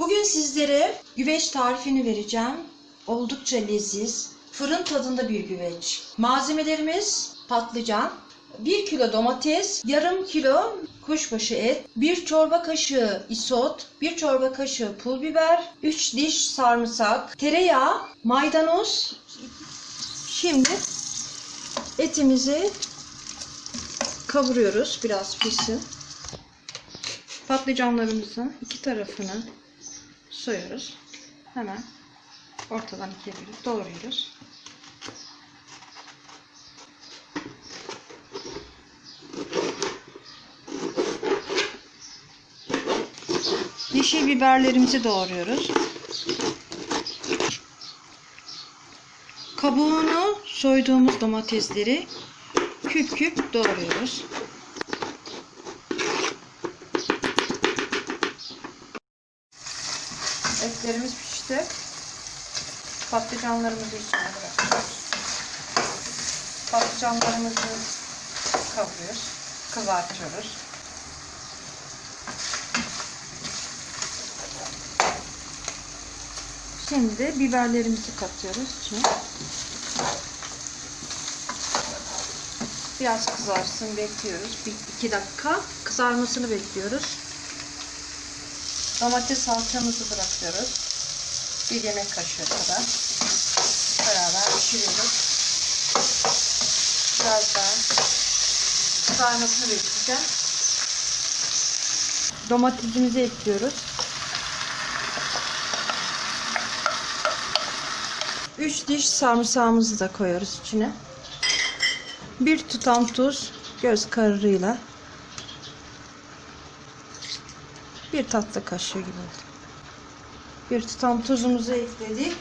Bugün sizlere güveç tarifini vereceğim. Oldukça leziz, fırın tadında bir güveç. Malzemelerimiz patlıcan, 1 kilo domates, yarım kilo kuşbaşı et, 1 çorba kaşığı isot, 1 çorba kaşığı pul biber, 3 diş sarımsak, tereyağı, maydanoz. Şimdi etimizi kavuruyoruz biraz pişsin. Patlıcanlarımızın iki tarafını soyuyoruz. Hemen ortadan ikiye bölüp doğruyoruz. Yeşil biberlerimizi doğruyoruz. Kabuğunu soyduğumuz domatesleri küp küp doğruyoruz. Etlerimiz pişti. Patlıcanlarımızı içine bırakıyoruz. Patlıcanlarımızı kavuruyoruz. Kızartıyoruz. Şimdi biberlerimizi katıyoruz içine. Biraz kızarsın bekliyoruz. Bir iki dakika kızarmasını bekliyoruz. Domates salçamızı bırakıyoruz. Bir yemek kaşığı kadar. Beraber pişiriyoruz. Biraz daha kızarmasını bekleyeceğim. Domatesimizi ekliyoruz. 3 diş sarımsağımızı da koyuyoruz içine. Bir tutam tuz göz kararıyla bir tatlı kaşığı gibi oldu. Bir tutam tuzumuzu ekledik.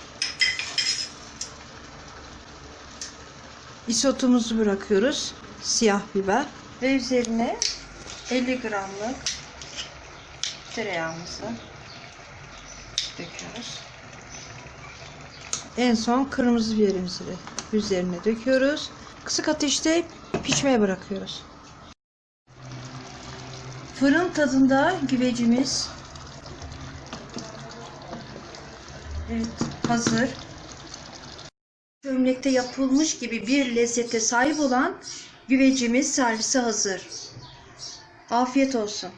Isotumuzu bırakıyoruz. Siyah biber. Ve üzerine 50 gramlık tereyağımızı döküyoruz. En son kırmızı biberimizi üzerine döküyoruz. Kısık ateşte pişmeye bırakıyoruz. Fırın tadında güvecimiz evet, hazır. Çömlekte yapılmış gibi bir lezzete sahip olan güvecimiz servise hazır. Afiyet olsun.